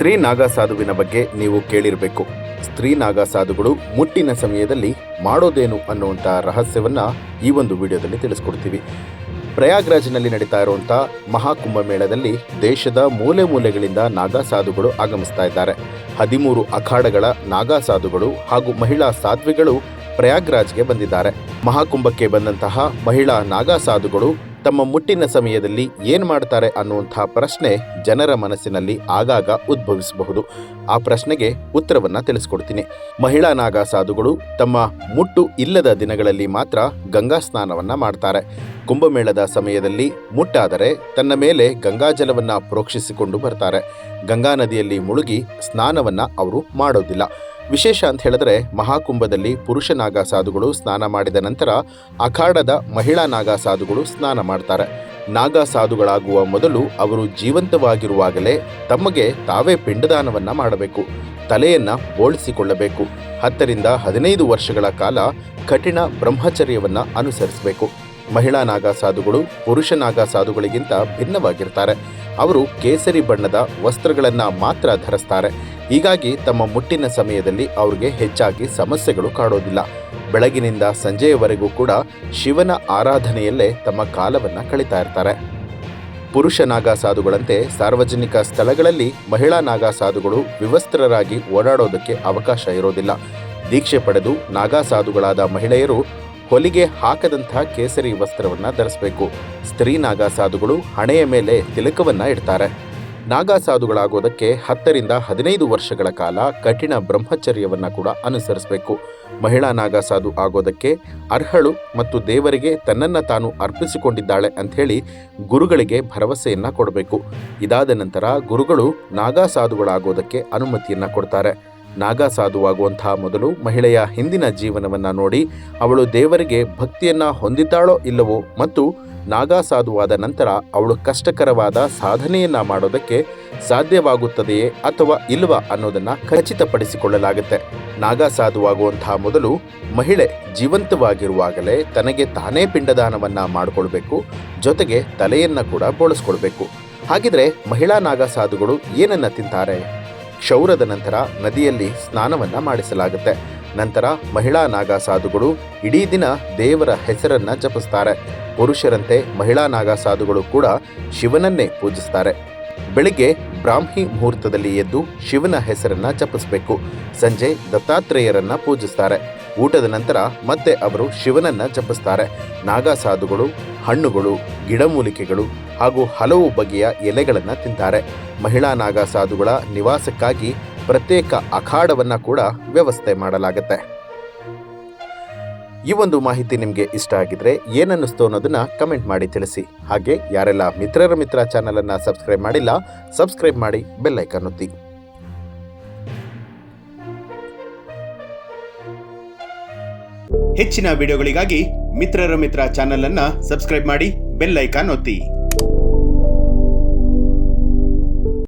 ಸ್ತ್ರೀ ನಾಗಸಾಧುವಿನ ಬಗ್ಗೆ ನೀವು ಕೇಳಿರಬೇಕು. ಸ್ತ್ರೀ ನಾಗಸಾಧುಗಳು ಮುಟ್ಟಿನ ಸಮಯದಲ್ಲಿ ಮಾಡೋದೇನು ಅನ್ನುವಂಥ ರಹಸ್ಯವನ್ನ ಈ ಒಂದು ವಿಡಿಯೋದಲ್ಲಿ ತಿಳಿಸ್ಕೊಡ್ತೀವಿ. ಪ್ರಯಾಗ್ರಾಜ್ನಲ್ಲಿ ನಡೀತಾ ಇರುವಂಥ ಮಹಾಕುಂಭ ಮೇಳದಲ್ಲಿ ದೇಶದ ಮೂಲೆ ಮೂಲೆಗಳಿಂದ ನಾಗಾ ಸಾಧುಗಳು ಆಗಮಿಸ್ತಾ ಇದ್ದಾರೆ. ಹದಿಮೂರು ಅಖಾಡಗಳ ನಾಗಾ ಸಾಧುಗಳು ಹಾಗೂ ಮಹಿಳಾ ಸಾಧ್ವಿಗಳು ಪ್ರಯಾಗ್ರಾಜ್ಗೆ ಬಂದಿದ್ದಾರೆ. ಮಹಾಕುಂಭಕ್ಕೆ ಬಂದಂತಹ ಮಹಿಳಾ ನಾಗಾ ಸಾಧುಗಳು ತಮ್ಮ ಮುಟ್ಟಿನ ಸಮಯದಲ್ಲಿ ಏನು ಮಾಡ್ತಾರೆ ಅನ್ನುವಂಥ ಪ್ರಶ್ನೆ ಜನರ ಮನಸ್ಸಿನಲ್ಲಿ ಆಗಾಗ ಉದ್ಭವಿಸಬಹುದು. ಆ ಪ್ರಶ್ನೆಗೆ ಉತ್ತರವನ್ನ ತಿಳಿಸ್ಕೊಡ್ತೀನಿ. ಮಹಿಳಾ ನಾಗಾ ಸಾಧುಗಳು ತಮ್ಮ ಮುಟ್ಟು ಇಲ್ಲದ ದಿನಗಳಲ್ಲಿ ಮಾತ್ರ ಗಂಗಾ ಸ್ನಾನವನ್ನ ಮಾಡ್ತಾರೆ. ಕುಂಭಮೇಳದ ಸಮಯದಲ್ಲಿ ಮುಟ್ಟಾದರೆ ತನ್ನ ಮೇಲೆ ಗಂಗಾಜಲವನ್ನ ಪ್ರೋಕ್ಷಿಸಿಕೊಂಡು ಬರ್ತಾರೆ. ಗಂಗಾ ನದಿಯಲ್ಲಿ ಮುಳುಗಿ ಸ್ನಾನವನ್ನ ಅವರು ಮಾಡೋದಿಲ್ಲ. ವಿಶೇಷ ಅಂತ ಹೇಳಿದ್ರೆ ಮಹಾಕುಂಭದಲ್ಲಿ ಪುರುಷ ನಾಗ ಸಾಧುಗಳು ಸ್ನಾನ ಮಾಡಿದ ನಂತರ ಅಖಾಡದ ಮಹಿಳಾ ನಾಗ ಸಾಧುಗಳು ಸ್ನಾನ ಮಾಡ್ತಾರೆ. ನಾಗ ಸಾಧುಗಳಾಗುವ ಮೊದಲು ಅವರು ಜೀವಂತವಾಗಿರುವಾಗಲೇ ತಮಗೆ ತಾವೇ ಪಿಂಡದಾನವನ್ನ ಮಾಡಬೇಕು. ತಲೆಯನ್ನ ಬೋಳಿಸಿಕೊಳ್ಳಬೇಕು ಹತ್ತರಿಂದ ಹದಿನೈದು ವರ್ಷಗಳ ಕಾಲ ಕಠಿಣ ಬ್ರಹ್ಮಚರ್ಯವನ್ನ ಅನುಸರಿಸಬೇಕು. ಮಹಿಳಾ ನಾಗ ಸಾಧುಗಳು ಪುರುಷ ನಾಗ ಸಾಧುಗಳಿಗಿಂತ ಭಿನ್ನವಾಗಿರ್ತಾರೆ. ಅವರು ಕೇಸರಿ ಬಣ್ಣದ ವಸ್ತ್ರಗಳನ್ನು ಮಾತ್ರ ಧರಿಸ್ತಾರೆ. ಹೀಗಾಗಿ ತಮ್ಮ ಮುಟ್ಟಿನ ಸಮಯದಲ್ಲಿ ಅವ್ರಿಗೆ ಹೆಚ್ಚಾಗಿ ಸಮಸ್ಯೆಗಳು ಕಾಡೋದಿಲ್ಲ. ಬೆಳಗಿನಿಂದ ಸಂಜೆಯವರೆಗೂ ಕೂಡ ಶಿವನ ಆರಾಧನೆಯಲ್ಲೇ ತಮ್ಮ ಕಾಲವನ್ನ ಕಳೀತಾ ಇರ್ತಾರೆ. ಪುರುಷ ನಾಗಾ ಸಾಧುಗಳಂತೆ ಸಾರ್ವಜನಿಕ ಸ್ಥಳಗಳಲ್ಲಿ ಮಹಿಳಾ ನಾಗಾ ಸಾಧುಗಳು ವಿವಸ್ತ್ರರಾಗಿ ಓಡಾಡೋದಕ್ಕೆ ಅವಕಾಶ ಇರೋದಿಲ್ಲ. ದೀಕ್ಷೆ ಪಡೆದು ನಾಗಾ ಸಾಧುಗಳಾದ ಮಹಿಳೆಯರು ಹೊಲಿಗೆ ಹಾಕದಂತಹ ಕೇಸರಿ ವಸ್ತ್ರವನ್ನು ಧರಿಸಬೇಕು. ಸ್ತ್ರೀ ನಾಗಾ ಸಾಧುಗಳು ಹಣೆಯ ಮೇಲೆ ತಿಲಕವನ್ನು ಇಡ್ತಾರೆ. ನಾಗಾ ಸಾಧುಗಳಾಗೋದಕ್ಕೆ ಹತ್ತರಿಂದ ಹದಿನೈದು ವರ್ಷಗಳ ಕಾಲ ಕಠಿಣ ಬ್ರಹ್ಮಚರ್ಯವನ್ನು ಕೂಡ ಅನುಸರಿಸಬೇಕು. ಮಹಿಳಾ ನಾಗಾ ಸಾಧು ಆಗೋದಕ್ಕೆ ಅರ್ಹಳು ಮತ್ತು ದೇವರಿಗೆ ತನ್ನನ್ನು ತಾನು ಅರ್ಪಿಸಿಕೊಂಡಿದ್ದಾಳೆ ಅಂಥೇಳಿ ಗುರುಗಳಿಗೆ ಭರವಸೆಯನ್ನು ಕೊಡಬೇಕು. ಇದಾದ ನಂತರ ಗುರುಗಳು ನಾಗಾ ಸಾಧುಗಳಾಗೋದಕ್ಕೆ ಅನುಮತಿಯನ್ನ ಕೊಡ್ತಾರೆ. ನಾಗಾ ಸಾಧುವಾಗುವಂತಹ ಮೊದಲು ಮಹಿಳೆಯ ಹಿಂದಿನ ಜೀವನವನ್ನು ನೋಡಿ ಅವಳು ದೇವರಿಗೆ ಭಕ್ತಿಯನ್ನ ಹೊಂದಿದ್ದಾಳೋ ಇಲ್ಲವೋ ಮತ್ತು ನಾಗಾ ಸಾಧುವಾದ ನಂತರ ಅವಳು ಕಷ್ಟಕರವಾದ ಸಾಧನೆಯನ್ನ ಮಾಡೋದಕ್ಕೆ ಸಾಧ್ಯವಾಗುತ್ತದೆಯೇ ಅಥವಾ ಇಲ್ವಾ ಅನ್ನೋದನ್ನ ಖಚಿತಪಡಿಸಿಕೊಳ್ಳಲಾಗುತ್ತೆ. ನಾಗಾ ಸಾಧುವಾಗುವಂತಹ ಮೊದಲು ಮಹಿಳೆ ಜೀವಂತವಾಗಿರುವಾಗಲೇ ತನಗೆ ತಾನೇ ಪಿಂಡದಾನವನ್ನ ಮಾಡಿಕೊಳ್ಬೇಕು, ಜೊತೆಗೆ ತಲೆಯನ್ನ ಕೂಡ ಬೋಳಿಸ್ಕೊಳ್ಬೇಕು. ಹಾಗಿದ್ರೆ ಮಹಿಳಾ ನಾಗಾ ಸಾಧುಗಳು ಏನನ್ನ ತಿಂತಾರೆ? ಕ್ಷೌರದ ನಂತರ ನದಿಯಲ್ಲಿ ಸ್ನಾನವನ್ನ ಮಾಡಿಸಲಾಗುತ್ತೆ. ನಂತರ ಮಹಿಳಾ ನಾಗಾ ಸಾಧುಗಳು ಇಡೀ ದಿನ ದೇವರ ಹೆಸರನ್ನ ಜಪಿಸ್ತಾರೆ. ಪುರುಷರಂತೆ ಮಹಿಳಾ ನಾಗಾ ಸಾಧುಗಳು ಕೂಡ ಶಿವನನ್ನೇ ಪೂಜಿಸ್ತಾರೆ. ಬೆಳಿಗ್ಗೆ ಬ್ರಾಹ್ಮಿ ಮುಹೂರ್ತದಲ್ಲಿ ಎದ್ದು ಶಿವನ ಹೆಸರನ್ನ ಜಪಿಸಬೇಕು. ಸಂಜೆ ದತ್ತಾತ್ರೇಯರನ್ನ ಪೂಜಿಸ್ತಾರೆ. ಊಟದ ನಂತರ ಮತ್ತೆ ಅವರು ಶಿವನನ್ನ ಜಪಿಸ್ತಾರೆ. ನಾಗಾ ಸಾಧುಗಳು, ಹಣ್ಣುಗಳು, ಗಿಡಮೂಲಿಕೆಗಳು ಹಾಗೂ ಹಲವು ಬಗೆಯ ಎಲೆಗಳನ್ನು ತಿಂತಾರೆ. ಮಹಿಳಾ ನಾಗಾ ಸಾಧುಗಳ ನಿವಾಸಕ್ಕಾಗಿ ಪ್ರತ್ಯೇಕ ಅಖಾಡವನ್ನು ಕೂಡ ವ್ಯವಸ್ಥೆ ಮಾಡಲಾಗುತ್ತೆ. ಈ ಒಂದು ಮಾಹಿತಿ ನಿಮಗೆ ಇಷ್ಟ ಆಗಿದ್ರೆ ಏನನ್ನಿಸ್ತು ಅನ್ನೋದನ್ನ ಕಮೆಂಟ್ ಮಾಡಿ ತಿಳಿಸಿ. ಹಾಗೆ ಯಾರೆಲ್ಲ ಮಿತ್ರರ ಮಿತ್ರ ಚಾನೆಲ್ ಅನ್ನ ಸಬ್ಸ್ಕ್ರೈಬ್ ಮಾಡಿಲ್ಲ, ಸಬ್ಸ್ಕ್ರೈಬ್ ಮಾಡಿ, ಬೆಲ್ ಐಕಾನ್ ಒತ್ತಿ. ಹೆಚ್ಚಿನ ವಿಡಿಯೋಗಳಿಗಾಗಿ ಮಿತ್ರರ ಮಿತ್ರ ಚಾನೆಲ್ ಅನ್ನ ಸಬ್ಸ್ಕ್ರೈಬ್ ಮಾಡಿ, ಬೆಲ್ ಐಕಾನ್ ಒತ್ತಿ.